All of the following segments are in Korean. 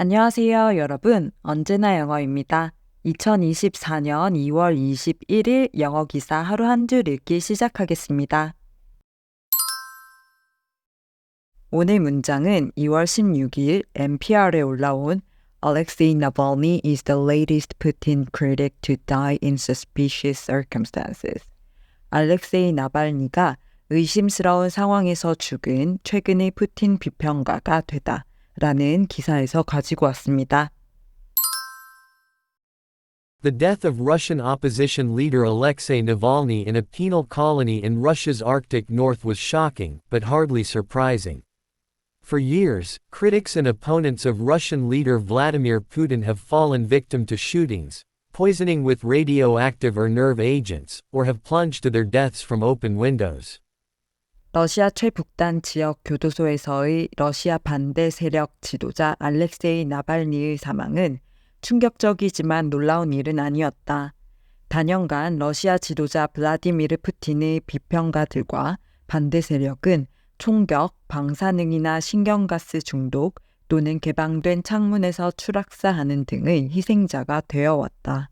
안녕하세요, 여러분. 언제나 영어입니다. 2024년 2월 21일 영어 기사 하루 한 줄 읽기 시작하겠습니다. 오늘 문장은 2월 16일 NPR에 올라온 Alexei Navalny is the latest Putin critic to die in suspicious circumstances. 알렉세이 나발니가 의심스러운 상황에서 죽은 최근의 푸틴 비평가가 되다. 라는 기사에서 가지고 왔습니다. The death of Russian opposition leader Alexei Navalny in a penal colony in Russia's Arctic north was shocking, but hardly surprising. For years, critics and opponents of Russian leader Vladimir Putin have fallen victim to shootings, poisoning with radioactive or nerve agents, or have plunged to their deaths from open windows. 러시아 최북단 지역 교도소에서의 러시아 반대 세력 지도자 알렉세이 나발니의 사망은 충격적이지만 놀라운 일은 아니었다. 단연간 러시아 지도자 블라디미르 푸틴의 비평가들과 반대 세력은 총격, 방사능이나 신경가스 중독 또는 개방된 창문에서 추락사하는 등의 희생자가 되어왔다.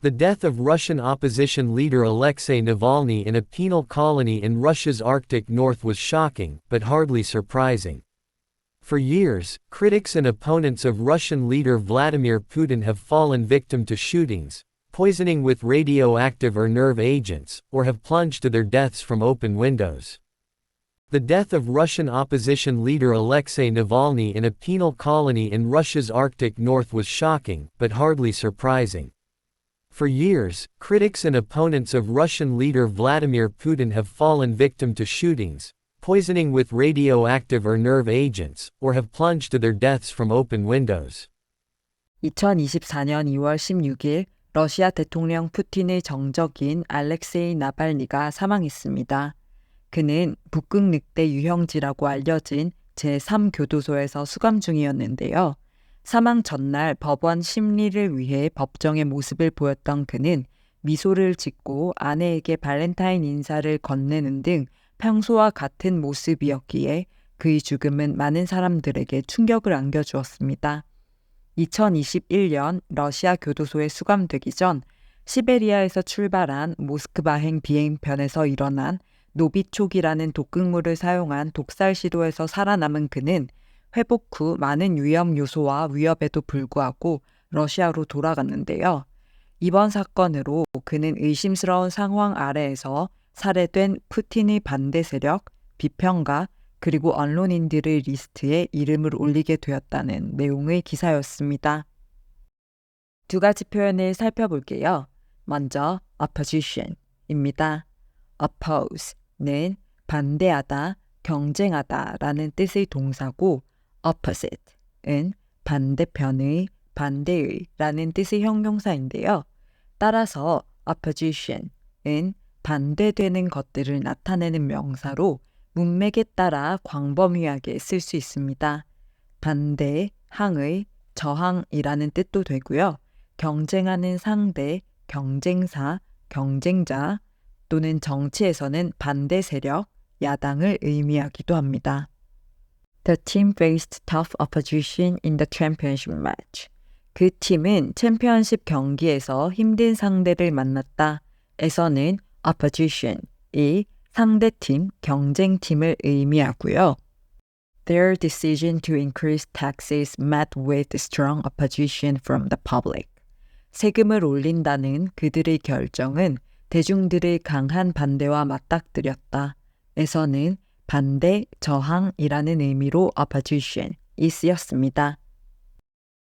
The death of Russian opposition leader Alexei Navalny in a penal colony in Russia's Arctic north was shocking, but hardly surprising. For years, critics and opponents of Russian leader Vladimir Putin have fallen victim to shootings, poisoning with radioactive or nerve agents, or have plunged to their deaths from open windows. The death of Russian opposition leader Alexei Navalny in a penal colony in Russia's Arctic north was shocking, but hardly surprising. For years, critics and opponents of Russian leader Vladimir Putin have fallen victim to shootings, poisoning with radioactive or nerve agents, or have plunged to their deaths from open windows. 2024년 2월 16일 러시아 대통령 푸틴의 정적인 알렉세이 나발니가 사망했습니다. 그는 북극 늑대 유형지라고 알려진 제3교도소에서 수감 중이었는데요. 사망 전날 법원 심리를 위해 법정의 모습을 보였던 그는 미소를 짓고 아내에게 발렌타인 인사를 건네는 등 평소와 같은 모습이었기에 그의 죽음은 많은 사람들에게 충격을 안겨주었습니다. 2021년 러시아 교도소에 수감되기 전 시베리아에서 출발한 모스크바행 비행편에서 일어난 노비촉이라는 독극물을 사용한 독살 시도에서 살아남은 그는 회복 후 많은 위험 요소와 위협에도 불구하고 러시아로 돌아갔는데요. 이번 사건으로 그는 의심스러운 상황 아래에서 살해된 푸틴의 반대 세력, 비평가, 그리고 언론인들의 리스트에 이름을 올리게 되었다는 내용의 기사였습니다. 두 가지 표현을 살펴볼게요. 먼저 opposition입니다. oppose는 반대하다, 경쟁하다 라는 뜻의 동사고 opposite은 반대편의, 반대의 라는 뜻의 형용사인데요. 따라서 opposition은 반대되는 것들을 나타내는 명사로 문맥에 따라 광범위하게 쓸 수 있습니다. 반대, 항의, 저항이라는 뜻도 되고요. 경쟁하는 상대, 경쟁사, 경쟁자 또는 정치에서는 반대 세력, 야당을 의미하기도 합니다. The team faced tough opposition in the championship match. 그 팀은 챔피언십 경기에서 힘든 상대를 만났다. 에서는 opposition이 상대팀, 경쟁팀을 의미하고요. Their decision to increase taxes met with strong opposition from the public. 세금을 올린다는 그들의 결정은 대중들의 강한 반대와 맞닥뜨렸다. 에서는 반대, 저항이라는 의미로 opposition이 쓰였습니다.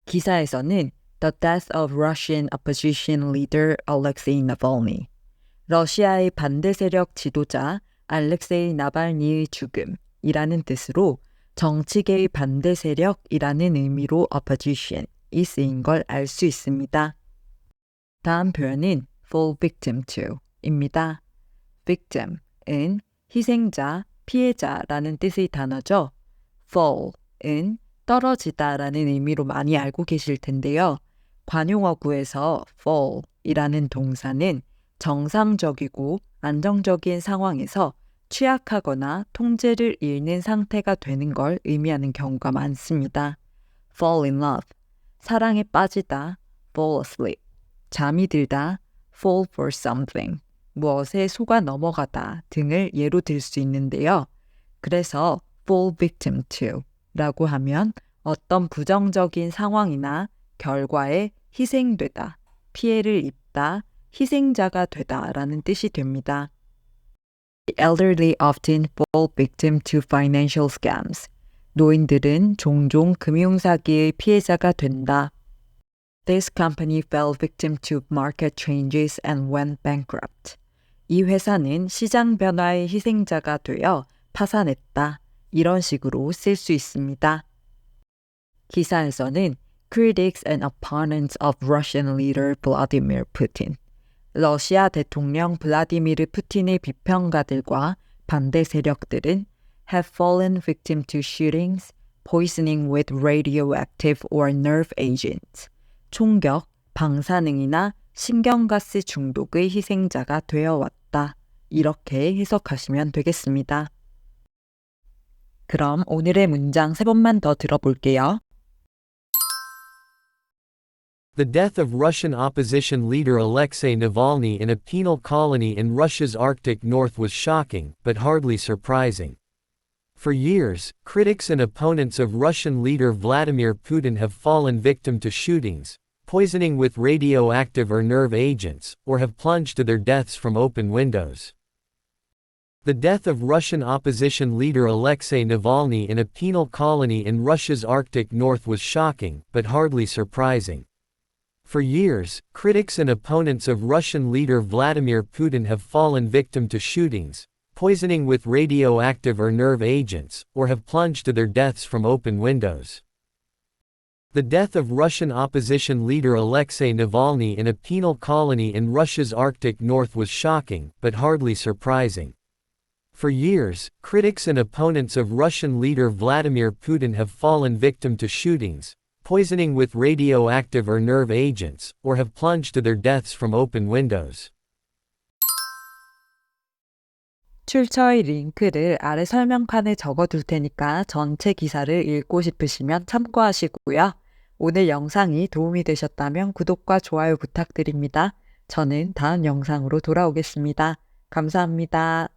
기사에서는 The Death of Russian Opposition Leader Alexei Navalny 러시아의 반대 세력 지도자 알렉세이 나발니의 죽음이라는 뜻으로 정치계의 반대 세력이라는 의미로 opposition이 쓰인 걸 알 수 있습니다. 다음 표현은 fall victim to입니다. victim은 희생자, 피해자라는 뜻의 단어죠. fall은 떨어지다라는 의미로 많이 알고 계실 텐데요. 관용어구에서 fall이라는 동사는 정상적이고 안정적인 상황에서 취약하거나 통제를 잃는 상태가 되는 걸 의미하는 경우가 많습니다. fall in love, 사랑에 빠지다, fall asleep, 잠이 들다, fall for something, 무엇에 속아 넘어가다 등을 예로 들 수 있는데요. 그래서 fall victim to 라고 하면 어떤 부정적인 상황이나 결과에 희생되다, 피해를 입다, 희생자가 되다 라는 뜻이 됩니다. The elderly often fall victim to financial scams. 노인들은 종종 금융사기의 피해자가 된다. This company fell victim to market changes and went bankrupt. 이 회사는 시장 변화의 희생자가 되어 파산했다. 이런 식으로 쓸 수 있습니다. 기사에서는 critics and opponents of Russian leader Vladimir Putin, 러시아 대통령 블라디미르 푸틴의 비평가들과 반대 세력들은 have fallen victim to shootings, poisoning with radioactive or nerve agents, 총격, 방사능이나 신경가스 중독의 희생자가 되어 왔다. 이렇게 해석하시면 되겠습니다. 그럼 오늘의 문장 세 번만 더 들어볼게요. The death of Russian opposition leader Alexei Navalny in a penal colony in Russia's Arctic north was shocking, but hardly surprising. For years, critics and opponents of Russian leader Vladimir Putin have fallen victim to shootings, poisoning with radioactive or nerve agents, or have plunged to their deaths from open windows. The death of Russian opposition leader Alexei Navalny in a penal colony in Russia's Arctic north was shocking, but hardly surprising. For years, critics and opponents of Russian leader Vladimir Putin have fallen victim to shootings, poisoning with radioactive or nerve agents, or have plunged to their deaths from open windows. The death of Russian opposition leader Alexei Navalny in a penal colony in Russia's Arctic north was shocking, but hardly surprising. For years, critics and opponents of Russian leader Vladimir Putin have fallen victim to shootings, poisoning with radioactive or nerve agents, or have plunged to their deaths from open windows. 출처의 링크를 아래 설명칸에 적어둘 테니까 전체 기사를 읽고 싶으시면 참고하시고요. 오늘 영상이 도움이 되셨다면 구독과 좋아요 부탁드립니다. 저는 다음 영상으로 돌아오겠습니다. 감사합니다.